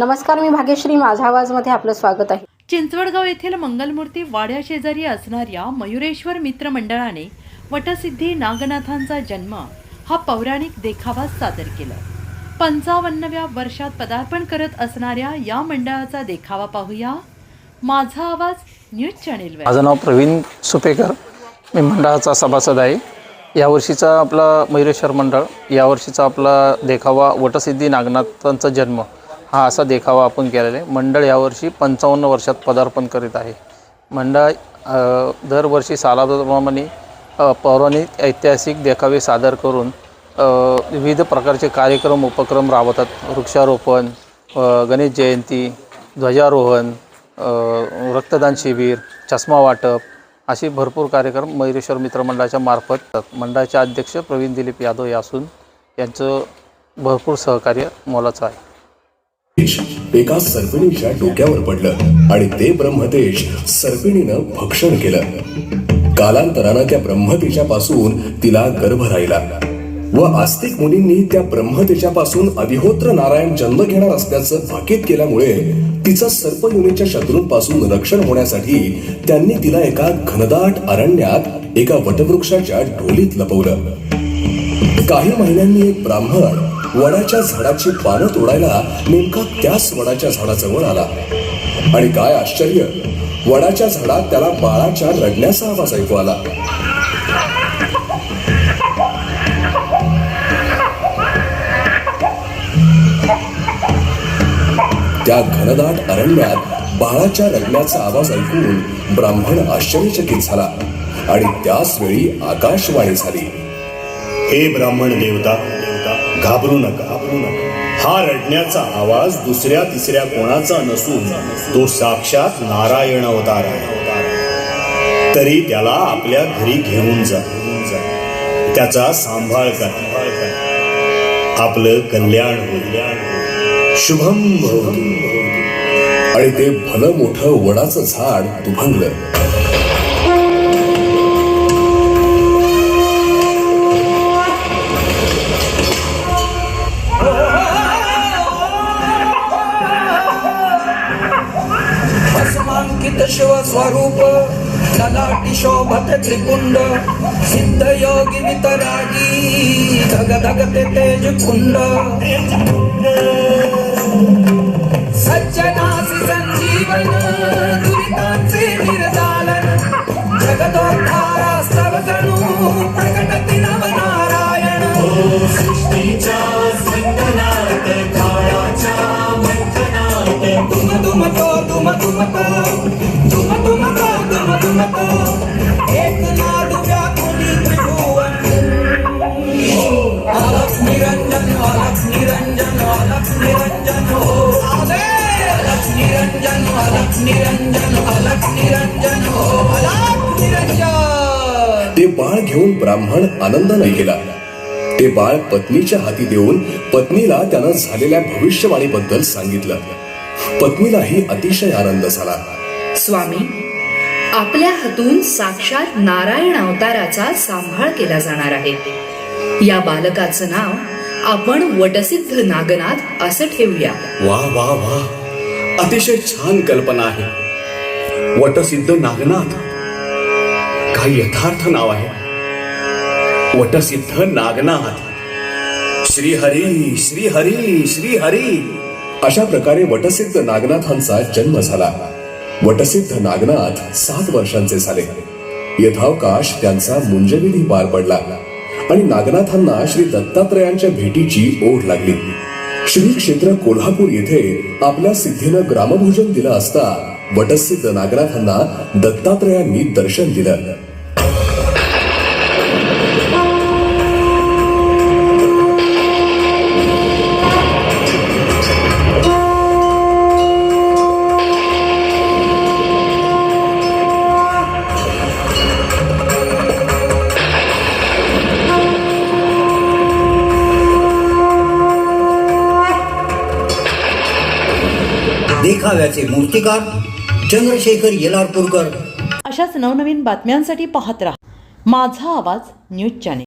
नमस्कार मी भाग्यश्री. माझा आवाजमध्ये आपलं स्वागत आहे. चिंचवडगाव येथील मंगलमूर्ती वाड्या शेजारी असणाऱ्या मयुरेश्वर मित्र मंडळाने वटसिद्धी नागनाथांचा जन्म हा पौराणिक देखावा सादर केला. पंचावन्नव्या वर्षात पदार्पण करत असणाऱ्या या मंडळाचा देखावा पाहूया. माझा आवाज न्यूज चॅनेलवर माझं नाव प्रवीण सुपेकर. मी मंडळाचा सभासद आहे. यावर्षीचा आपला मयुरेश्वर मंडळ यावर्षीचा आपला देखावा वटसिद्धी नागनाथांचा जन्म हा असा देखावा आपण केलेला आहे. मंडळ यावर्षी पंचावन्न वर्षात पदार्पण करीत आहे. मंडळ दरवर्षी सालाप्रमाणे पौराणिक ऐतिहासिक देखावे सादर करून विविध प्रकारचे कार्यक्रम उपक्रम राबवतात. वृक्षारोपण गणेश जयंती ध्वजारोहण रक्तदान शिबिर चष्मा वाटप असे भरपूर कार्यक्रम मयुरेश्वर मित्रमंडळाच्या मार्फत मंडळाचे अध्यक्ष प्रवीण दिलीप यादव या असून यांचं भरपूर सहकार्य मोलाचं आहे. एका सर्पिणीच्या डोक्यावर पडलं आणि ते ब्रह्मदेश सर्पिणीनं भक्षण केलं. कालांतरानं त्या ब्रह्मतेच्या पासून तिला गर्भ राहिला व आस्तिक मुलींनी त्या ब्रह्मतेच्या पासून अविहोत्र नारायण जन्म घेणार असल्याचं भाकीत केल्यामुळे तिचं सर्पयोनीच्या शत्रूंपासून रक्षण होण्यासाठी त्यांनी तिला एका घनदाट अरण्यात एका वटवृक्षाच्या ढोलीत लपवलं. काही महिन्यांनी एक ब्राह्मण वडाच्या झाडाची पानं तोडायला नेमका त्याच वडाच्या झाडाजवळ आला. आणि काय आश्चर्य वडाच्या झाडात त्याला बाळाच्या रडण्याचा आवाज ऐकू आला. त्या घनदाट अरण्यात बाळाच्या रडण्याचा आवाज ऐकून ब्राह्मण आश्चर्यचकित झाला आणि त्याच वेळी आकाशवाणी झाली. हे ब्राह्मण देवता घाबरू नका. घाबरू नका हा रडण्याचा आवाज दुसऱ्या तिसऱ्या कोणाचा नसून तो साक्षात नारायण अवतार आहे. तरी त्याला आपल्या घरी घेऊन जा. त्याचा सांभाळ करा. आपलं कल्याण होईल. शुभम भवतु. आणि ते भलं मोठं वडाचं झाड दुभंगलं. भस्मांकित शिवस्वरूप ललाटी शोभत त्रिपुंड सिद्ध योगी वितरागी धग धगते तेज कुंड सज्जनासी संजीवन दुरितांचे निर्दालन जगदोद्धारा सर्वजणू प्रकटति नव नारायण तुम तुम तो तुम तुम तो तुम अलख निरंजन अलख निरंजन अलख निरंजन हो आले अलख निरंजन अलख निरंजन अलख निरंजन हो अलख निरंजन ते बाळ घेऊन ब्राह्मण आनंदाने गेला. ते बाळ पत्नीच्या हाती देऊन पत्नीला त्यानं झालेल्या भविष्यवाणीबद्दल सांगितलं. पत्नीलाही अतिशय आनंद झाला. स्वामी आपल्या हातून साक्षात नारायण अवताराचा सांभाळ केला जाणार आहे. या बालकाचं नाव आपण वटसिद्ध नागनाथ असं ठेवूया. वा वा वा. अतिशय छान कल्पना आहे. वटसिद्ध नागनाथ. काय यथार्थ नाव आहे? वटसिद्ध नागनाथ. श्री हरी श्री हरी श्री हरी अशा प्रकारे वटसिद्ध नागनाथांचा जन्म झाला. वटसिद्ध नागनाथ सात वर्षांचे झाले. यथावकाश त्यांचा मुंजविधी पार पडला. आणि नागनाथांना श्री दत्तात्रयांच्या भेटीची ओढ लागली. श्री क्षेत्र कोल्हापूर येथे आपल्या सिद्धीनं ग्रामभोजन दिलं असता वटसिद्ध नागनाथांना दत्तात्रयांनी दर्शन दिलं. देखाव्याचे मूर्तिकार चंद्रशेखर येलारपूरकर. अशाच नवनवीन बातम्यांसाठी पाहत राहा. माझा आवाज न्यूज चॅनेल.